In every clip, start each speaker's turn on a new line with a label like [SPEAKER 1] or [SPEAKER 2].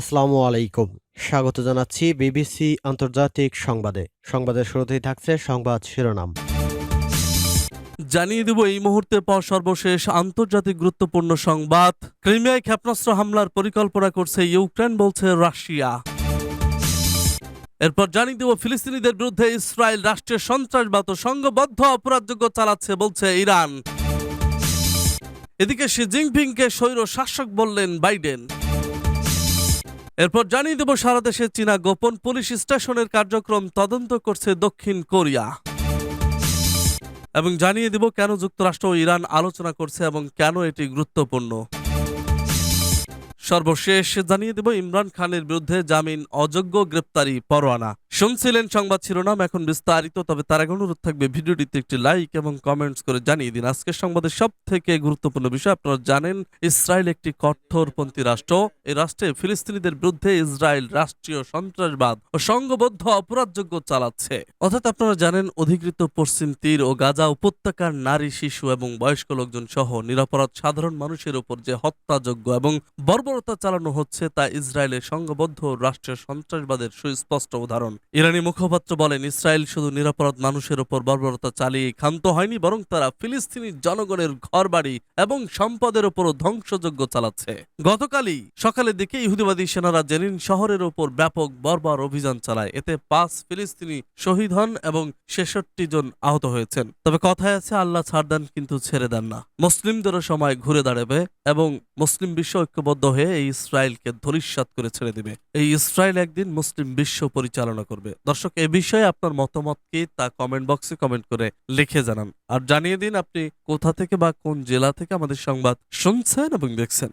[SPEAKER 1] আসসালামু আলাইকুম। স্বাগত জানাচ্ছি বিবিসি আন্তর্জাতিক সংবাদে। সংবাদের শুরুতেই থাকছে সংবাদ শিরোনাম।
[SPEAKER 2] জানিয়ে দেব এই মুহূর্তের পর সর্বশেষ আন্তর্জাতিক গুরুত্বপূর্ণ সংবাদ। ক্রিমিয়ায় ক্ষেপণাস্ত্র হামলার পরিকল্পনা করছে ইউক্রেন, বলছে রাশিয়া। এরপর জানিয়ে দেব ফিলিস্তিনিদের বিরুদ্ধে ইসরায়েল রাষ্ট্রের সন্ত্রাসবাদ ও সংঘবদ্ধ অপরাধযোগ্য চালাচ্ছে, বলছে ইরান। এদিকে শি জিনপিংকে স্বৈর শাসক বললেন বাইডেন। এরপর জানিয়ে দেব সারা দেশে চীনা গোপন পুলিশ স্টেশনের কার্যক্রম তদন্ত করছে দক্ষিণ কোরিয়া। এবং জানিয়ে দেব কেন যুক্তরাষ্ট্র ও ইরান আলোচনা করছে এবং কেন এটি গুরুত্বপূর্ণ। সর্বশেষ জানিয়ে দেব, ইমরান খানের বিরুদ্ধে জামিন অযোগ্য গ্রেপ্তারি পরোয়ানা। শুনছিলেন সংবাদ শিরোনাম, এখন বিস্তারিত, তবে তার আগে অনুরোধ থাকবে, ভিডিওটিতে একটি লাইক এবং কমেন্টস করে জানিয়ে দিন। আজকের সংবাদের সব থেকে গুরুত্বপূর্ণ বিষয়, আপনারা জানেন, ইসরায়েল একটি কঠোরপন্থী রাষ্ট্র। এই রাষ্ট্রে ফিলিস্তিনিদের বিরুদ্ধে ইসরায়েল রাষ্ট্রীয় সন্ত্রাসবাদ ও সংঘবদ্ধ অপরাধযোগ্য চালাচ্ছে। অর্থাৎ আপনারা জানেন, অধিকৃত পশ্চিম তীর ও গাজা উপত্যকার নারী, শিশু এবং বয়স্ক লোকজন সহ নিরাপরাধ সাধারণ মানুষের উপর যে হত্যাযোগ্য এবং বর্বরতা চালানো হচ্ছে তা ইসরায়েলের সংঘবদ্ধ রাষ্ট্রীয় সন্ত্রাসবাদের সুস্পষ্ট উদাহরণ। ইরানি মুখপাত্র বলেন, ইসরায়েল শুধু নিরাপরাধ মানুষের উপর বর্বরতা চালিয়ে ক্ষান্ত হয়নি, বরং তারা ফিলিস্তিনি জনগণের ঘরবাড়ি এবং সম্পদের উপরও ধ্বংসযজ্ঞ চালাচ্ছে। গতকালই সকালের দিকে ইহুদিবাদী সেনারা জেনিন শহরের ওপর ব্যাপক বর্বর অভিযান চালায়। এতে পাঁচ ফিলিস্তিনি শহীদ হন এবং ছেষট্টি জন আহত হয়েছেন। তবে কথায় আছে, আল্লাহ ছাড় দেন কিন্তু ছেড়ে দেন না। মুসলিমদেরও সময় ঘুরে দাঁড়াবে এবং মুসলিম বিশ্ব ঐক্যবদ্ধ হয়ে এই ইসরায়েলকে ধরিষ্যাত করে ছেড়ে দিবে। এই ইসরায়েল একদিন মুসলিম বিশ্ব পরিচালনা করবে। দর্শক, এ বিষয়ে আপনার মতামত কি তা কমেন্ট বক্সে কমেন্ট করে লিখে জানান। আর জানিয়ে দিন আপনি কোথা থেকে বা কোন জেলা থেকে আমাদের সংবাদ শুনছেন এবং দেখছেন।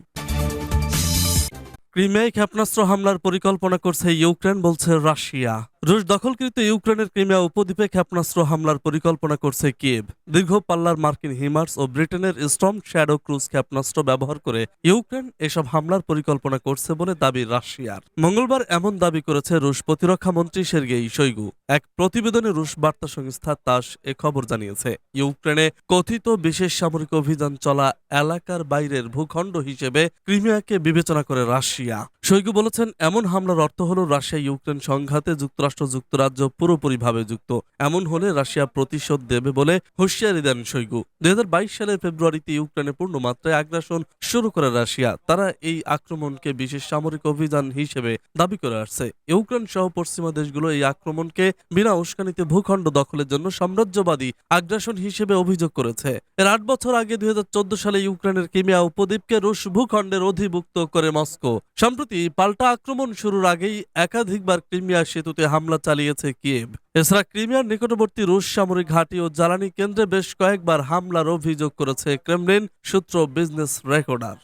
[SPEAKER 2] ক্রিমিয়ায় ক্ষেপণাস্ত্র হামলার পরিকল্পনা করছে ইউক্রেন, বলছে রাশিয়া। রুশ দখলকৃত ইউক্রেনের ক্রিমিয়া উপদ্বীপে ক্ষেপণাস্ত্র হামলার পরিকল্পনা করছে কিয়েভ। দীর্ঘ পাল্লার মার্কিন হিমার্স ও ব্রিটেনের স্টর্ম শ্যাডো ক্রুজ ক্ষেপণাস্ত্র ব্যবহার করে ইউক্রেন এসব হামলার পরিকল্পনা করছে বলে দাবি রাশিয়ার। মঙ্গলবার এমন দাবি করেছে রুশ প্রতিরক্ষা মন্ত্রী সের্গেই শৈগু। এক প্রতিবেদনে রুশ বার্তা সংস্থা তাস এ খবর জানিয়েছে, ইউক্রেনে কথিত বিশেষ সামরিক অভিযান চলা এলাকার বাইরের ভূখণ্ড হিসেবে ক্রিমিয়াকে বিবেচনা করে রাশিয়া। শৈগু বলেছেন, এমন হামলার অর্থ হল রাশিয়া ইউক্রেন সংঘাতে যুক্তরাষ্ট্র যুক্তরাজ্য পুরোপুরিভাবে যুক্ত। এমন হলে রাশিয়া প্রতিশোধ দেবে বলে হুঁশিয়ারি দেন শৈগু। দুই সালের ফেব্রুয়ারিতে ইউক্রেনে পূর্ণমাত্রায় আগ্রাসন শুরু করে রাশিয়া। তারা এই আক্রমণকে বিশেষ সামরিক অভিযান হিসেবে দাবি করে আসছে। ইউক্রেন সহ পশ্চিমা দেশগুলো এই আক্রমণকে বিনা উস্কানিতে ভূখণ্ড দখলের জন্য সাম্রাজ্যবাদী আগ্রাসন হিসেবে অভিযোগ করেছে। এর আট বছর আগে দুই হাজার চোদ্দ সালে ইউক্রেনের কিমিয়া উপদ্বীপকে রুশ ভূখণ্ডের অধিভুক্ত করে মস্কো। সম্প্রতি পাল্টা আক্রমণ শুরুর আগেই একাধিকবার ক্রিমিয়া সেতুতে হামলা চালিয়েছে কিয়েভ। এছাড়া ক্রিমিয়ার নিকটবর্তী রুশ সামরিক ঘাঁটি ও জ্বালানি কেন্দ্রে বেশ কয়েকবার হামলার অভিযোগ করেছে ক্রেমলিন সূত্র বিজনেস রেকর্ডার।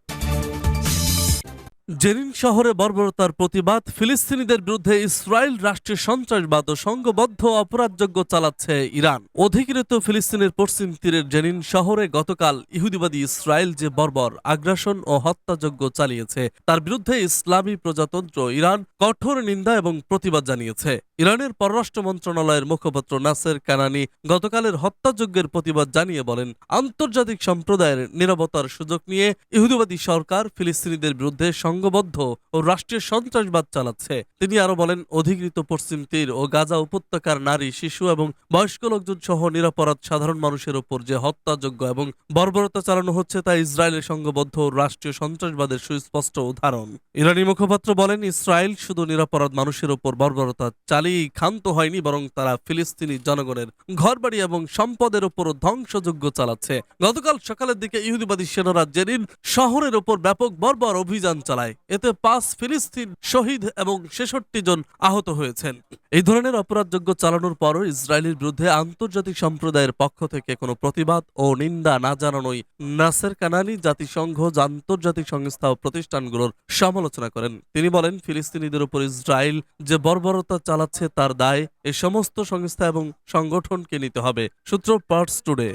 [SPEAKER 2] জেনিন শহরে বর্বরতার প্রতিবাদ, ফিলিস্তিনিদের বিরুদ্ধে ইসরায়েল রাষ্ট্রের সন্ত্রাসবাদ ও সংঘবদ্ধ অপরাধযোগ্য চালাচ্ছে ইরান। অধিকৃত ফিলিস্তিনের পশ্চিম তীরের জেনিন শহরে গতকাল ইহুদিবাদী ইসরায়েল যে বর্বর, আগ্রাসন ও হত্যাযজ্ঞ চালিয়েছে, তার বিরুদ্ধে ইসলামী প্রজাতন্ত্র ইরান কঠোর নিন্দা এবং প্রতিবাদ জানিয়েছে। ইরানের পররাষ্ট্র মন্ত্রণালয়ের মুখপাত্র নাসের কানানি গতকালের হত্যাযজ্ঞের প্রতিবাদ জানিয়ে বলেন, আন্তর্জাতিক সম্প্রদায়ের নিরাপত্তার সুযোগ নিয়ে ইহুদিবাদী সরকার ফিলিস্তিনিদের বিরুদ্ধে সংঘবদ্ধ ও রাষ্ট্রীয় সন্ত্রাসবাদ চালাচ্ছে। তিনি আরও বলেন, অধিকৃত পশ্চিম তীর ও গাজা উপত্যকার নারী, শিশু এবং বয়স্ক লোকজন সহ নিরাপরাধ সাধারণ মানুষের উপর যে হত্যাযোগ্য এবং বর্বরতা চালানো হচ্ছে তা ইসরায়েলের সংঘবদ্ধ ও রাষ্ট্রীয় সন্ত্রাসবাদের সুস্পষ্ট উদাহরণ। ইরানি মুখপাত্র বলেন, ইসরায়েল শুধু নিরাপরাধ মানুষের ওপর বর্বরতা চালিয়েই ক্ষান্ত হয়নি, বরং তারা ফিলিস্তিনি জনগণের ঘরবাড়ি এবং সম্পদের উপর ধ্বংসযজ্ঞ চালাচ্ছে। গতকাল সকালের দিকে ইহুদিবাদী সেনারা জেরিন শহরের উপর ব্যাপক বর্বর অভিযান চালায়। এতে পাঁচ ফিলিস্তিন শহীদ এবং ছেষট্টি জন আহত হয়েছেন। এই ধরনের অপরাধযোগ্য চালানোর পরও ইসরায়েলের বিরুদ্ধে আন্তর্জাতিক সম্প্রদায়ের পক্ষ থেকে কোনো প্রতিবাদ ও নিন্দা না জানানোই নাসের কানানি জাতিসংঘ আন্তর্জাতিক সংস্থা ও প্রতিষ্ঠানগুলোর সমালোচনা করেন। তিনি বলেন, ফিলিস্তিনিদের উপর ইসরায়েল যে বর্বরতা চালাচ্ছে তার দায় এই সমস্ত সংস্থা এবং সংগঠনকে নিতে হবে। সূত্র পার্টস টুডে।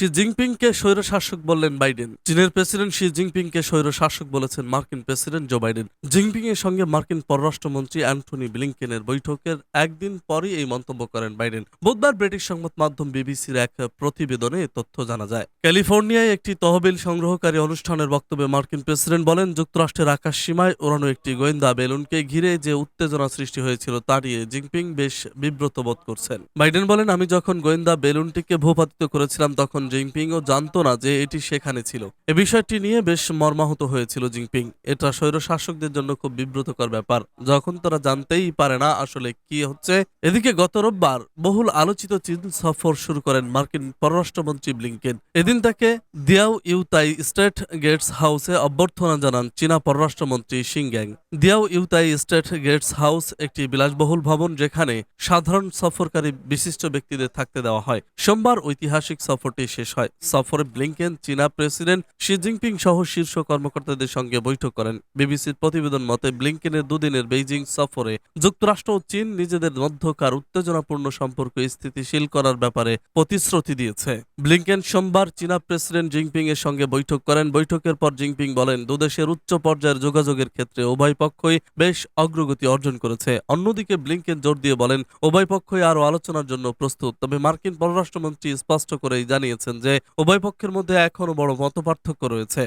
[SPEAKER 2] শি জিনপিংকে স্বৈরশাসক বললেন বাইডেন। চীনের প্রেসিডেন্ট শি জিনপিংকে স্বৈরশাসক বলেছেন মার্কিন প্রেসিডেন্ট জো বাইডেন। জিনপিং এর সঙ্গে মার্কিন পররাষ্ট্রমন্ত্রী অ্যান্টনি ব্লিংকেনের বৈঠকের একদিন পরই এই মন্তব্য করেন বাইডেন। বুধবার ব্রিটিশ সংবাদ মাধ্যম বিবিসির এক প্রতিবেদনে তথ্য জানা যায়। ক্যালিফোর্নিয়ায় একটি তহবিল সংগ্রহকারী অনুষ্ঠানের বক্তব্যে মার্কিন প্রেসিডেন্ট বলেন, যুক্তরাষ্ট্রের আকাশ সীমায় ওড়ানো একটি গোয়েন্দা বেলুনকে ঘিরে যে উত্তেজনা সৃষ্টি হয়েছিল তা নিয়ে জিনপিং বেশ বিব্রত বোধ করছেন। বাইডেন বলেন, আমি যখন গোয়েন্দা বেলুনটিকে ভূপাতিত করেছিলাম, তখন জিনপিংও জানতো না যে এটি সেখানে ছিল। এ বিষয়টি নিয়ে বেশ মর্মাহত হয়েছিল জিনপিং। এটা স্বৈর শাসকদের জন্য খুব বিব্রতকর ব্যাপার। যখন তারা জানতেই পারে না আসলে কি হচ্ছে, এদিকে গত রোববার বহুল আলোচিত চীন সফর শুরু করেন মার্কিন পররাষ্ট্রমন্ত্রী ব্লিংকেন। এদিন তাকে দিয়াও ইউতাই স্টেট গেটস হাউসে অভ্যর্থনা জানান চীনা পররাষ্ট্রমন্ত্রী সিংগ্যাং দিয়াও ইউতাই স্টেট গেটস হাউস একটি বিলাসবহুল ভবন যেখানে সাধারণ সফরকারী বিশিষ্ট ব্যক্তিদের থাকতে দেওয়া হয়। সোমবার ঐতিহাসিক সফরটি শেষ হয়। সফরে ব্লিংকেন, চীনা প্রেসিডেন্ট শি জিনপিং সহ শীর্ষ কর্মকর্তাদের সঙ্গে বৈঠক করেন। বিবিসির প্রতিবেদন মতে, ব্লিংকেনের দুদিনের বেইজিং সফরে যুক্তরাষ্ট্র ও চীন নিজেদের মধ্যকার উত্তেজনাপূর্ণ সম্পর্ক স্থিতিশীল করার ব্যাপারে প্রতিশ্রুতি দিয়েছে। ব্লিংকেন সোমবার চীনা প্রেসিডেন্ট জিনপিং এর সঙ্গে বৈঠক করেন। বৈঠকের পর জিনপিং বলেন, দুদেশের উচ্চ পর্যায়ের যোগাযোগের ক্ষেত্রে উভয় পক্ষই বেশ অগ্রগতি অর্জন করেছে। অন্যদিকে ব্লিংকেন জোর দিয়ে বলেন, উভয় পক্ষই আরও আলোচনার জন্য প্রস্তুত। তবে মার্কিন পররাষ্ট্রমন্ত্রী স্পষ্ট করেই জানিয়েছেন যে উভয় পক্ষের মধ্যে এখনও বড় মতপার্থক্য রয়েছে।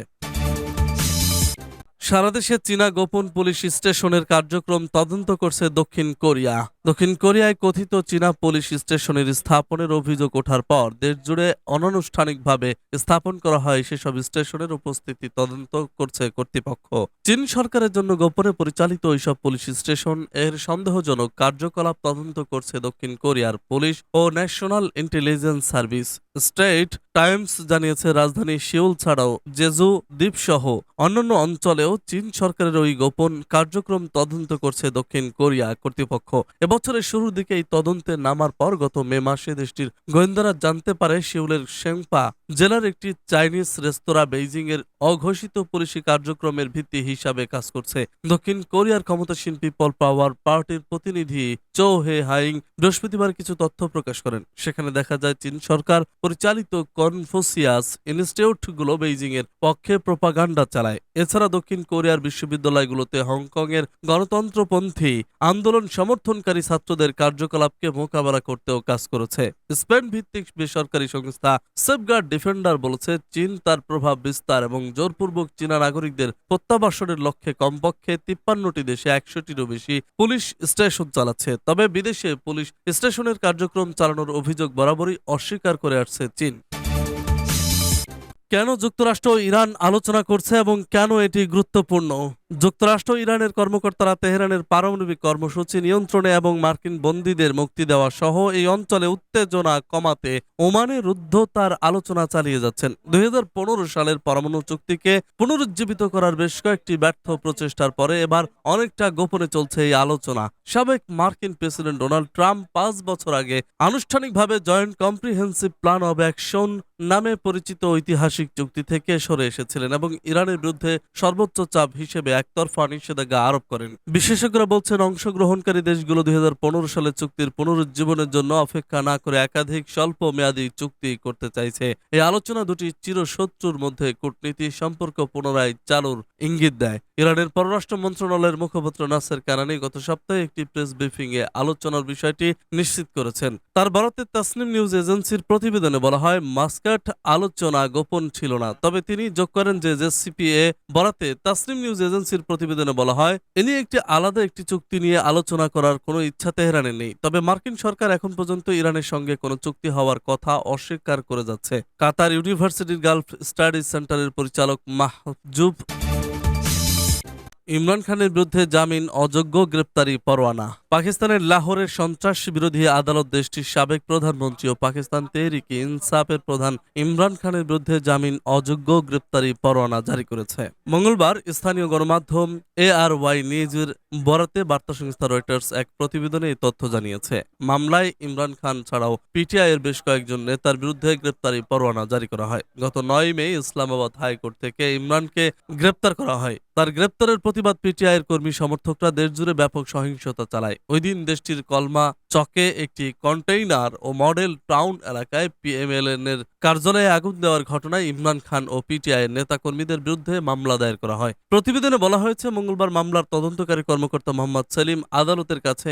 [SPEAKER 2] সারা দেশে চীনা গোপন পুলিশ স্টেশনের কার্যক্রম তদন্ত করছে দক্ষিণ কোরিয়া। দক্ষিণ কোরিয়ায় কথিত চীনা পুলিশ স্টেশনের স্থাপনের অভিযোগ ওঠার পর দেশজুড়ে অনানুষ্ঠানিকভাবে স্থাপন করা হয় সেসব স্টেশনের উপস্থিতি তদন্ত করছে কর্তৃপক্ষ। চীন সরকারের জন্য গোপনে পরিচালিত ওইসব পুলিশ স্টেশনের সন্দেহজনক কার্যকলাপ তদন্ত করছে দক্ষিণ কোরিয়ার পুলিশ ও national intelligence service. State times জানিয়েছে, রাজধানী সিউল ছাড়াও জেজু দ্বীপসহ অন্যান্য অঞ্চলেও চীন সরকারের ওই গোপন কার্যক্রম তদন্ত করছে দক্ষিণ কোরিয়া কর্তৃপক্ষ। এবছরের শুরুর দিকে এই তদন্তে নামার পর গত মে মাসে দেশটির গোয়েন্দারা জানতে পারে শিউলের শেংপা জেলার একটি চাইনিজ রেস্তোরাঁ বেইজিং এর অঘোষিত পুলিশি কার্যক্রমের ভিত্তি হিসাবে কাজ করছে। দক্ষিণ কোরিয়ার ক্ষমতাসীন পিপল পাওয়ার পার্টির প্রতিনিধি চৌ হে হাইং বৃহস্পতিবার কিছু তথ্য প্রকাশ করেন। সেখানে দেখা যায়, চীন সরকার পরিচালিত কনফুসিয়াস ইনস্টিটিউটগুলো এর পক্ষে প্রোপাগান্ডা চালায়। এছাড়া দক্ষিণ কোরিয়ার বিশ্ববিদ্যালয়গুলোতে হংকং এর গণতন্ত্রপন্থী আন্দোলন সমর্থনকারী ছাত্রদের কার্যকলাপকে মোকাবেলা করতেও কাজ করেছে। স্পেন ভিত্তিক বেসরকারি সংস্থা সেফগার্ড ডিফেন্ডার বলেছে, চীন তার প্রভাব বিস্তার এবং জোরপূর্বক চীনা নাগরিকদের প্রত্যাবাসনের লক্ষ্যে কমপক্ষে তিপ্পান্নটি দেশে একশোটিরও বেশি পুলিশ স্টেশন চালাচ্ছে। তবে বিদেশে পুলিশ স্টেশনের কার্যক্রম চালানোর অভিযোগ বরাবরই অস্বীকার করে আসছে চীন। কেন যুক্তরাষ্ট্র ইরান আলোচনা করছে এবং কেন এটি গুরুত্বপূর্ণ? যুক্তরাষ্ট্র, ইরানের কর্মকর্তারা তেহরানের পারমাণবিক কর্মসূচি নিয়ন্ত্রণে এবং মার্কিন বন্দীদের মুক্তি দেওয়া সহ এই অঞ্চলে উত্তেজনা কমাতে ওমানে রুদ্ধতার আলোচনা চালিয়ে যাচ্ছেন। দুই হাজার পনেরো সালের পরমাণু চুক্তিকে পুনরুজ্জীবিত করার বেশ কয়েকটি ব্যর্থ প্রচেষ্টার পরে এবার অনেকটা গোপনে চলছে এই আলোচনা। সাবেক মার্কিন প্রেসিডেন্ট ডোনাল্ড ট্রাম্প পাঁচ বছর আগে আনুষ্ঠানিকভাবে joint comprehensive plan of action নামে পরিচিত ঐতিহাসিক চুক্তি থেকে সরে এসেছিলেন এবং ইরানের বিরুদ্ধে সর্বোচ্চ চাপ হিসেবে একতরফা নিষেধাজ্ঞা আরোপ করেন। বিশেষজ্ঞরা বলছেন, অংশগ্রহণকারী দেশগুলো দুই সালে চুক্তির পুনরুজ্জীবনের জন্য অপেক্ষা না করে একাধিক স্বল্প মেয়াদী চুক্তি করতে চাইছে। এই আলোচনা দুটি চিরশত্রুর মধ্যে কূটনীতি সম্পর্ক পুনরায় চালুর ইঙ্গিত দেয়। ইরানের পররাষ্ট্র মন্ত্রণালয়ের মুখপাত্র নাসের কানানি গত সপ্তাহে একটি প্রেস ব্রিফিং এ আলোচনার বিষয়টি নিশ্চিত করেছেন। তার ভারতে তাসনিম নিউজ এজেন্সির প্রতিবেদনে বলা হয়, মাস্কাট আলোচনা গোপন ছিল না। তবে তিনি যোগ করেন যে জেসিপিএ বরাতে তাসনিম নিউজ এজেন্সির প্রতিবেদনে বলা হয়, এ নিয়ে একটি আলাদা একটি চুক্তি নিয়ে আলোচনা করার কোনো ইচ্ছা তেহরানের নেই। তবে মার্কিন সরকার এখন পর্যন্ত ইরানের সঙ্গে কোনো চুক্তি হওয়ার কথা অস্বীকার করে যাচ্ছে। কাতার ইউনিভার্সিটির গালফ স্টাডিজ সেন্টারের পরিচালক মাহজুব ইমরান খানের বিরুদ্ধে জামিন, অযোগ্য গ্রেপ্তারি, পরোয়ানা। পাকিস্তানের লাহোরের সন্ত্রাস বিরোধী আদালত দেশটির সাবেক প্রধানমন্ত্রী ও পাকিস্তান তেহরিক ইনসাফের প্রধান ইমরান খানের বিরুদ্ধে জামিন, অযোগ্য গ্রেপ্তারি, পরোয়ানা জারি করেছে। মঙ্গলবার স্থানীয় গণমাধ্যম এ আর ওয়াই নিউজের বরাতে বার্তা সংস্থা রয়টার্স এক প্রতিবেদনে এই তথ্য জানিয়েছে। মামলায় ইমরান খান ছাড়াও পিটিআই এর বেশ কয়েকজন নেতার বিরুদ্ধে গ্রেপ্তারি পরোয়ানা জারি করা হয়। গত নয় মে ইসলামাবাদ হাইকোর্ট থেকে ইমরানকে গ্রেপ্তার করা হয়। তার গ্রেপ্তারের প্রতিবাদ পিটিআই এর কর্মী সমর্থকরা দেশজুড়ে ব্যাপক সহিংসতা চালায়। ওই দিন দেশটির কলমা চকে একটি কন্টেইনার ও মডেল টাউন এলাকায় পিএমএলএন এর কার্যালয়ে আগুন দেওয়ার ঘটনায় ইমরান খান ও পিটিআই নেতাকর্মীদের বিরুদ্ধে মামলা দায়ের করা হয়। প্রতিবেদনে বলা হয়েছে, মঙ্গলবার মামলার তদন্তকারী কর্মকর্তা মোহাম্মদ সেলিম আদালতের কাছে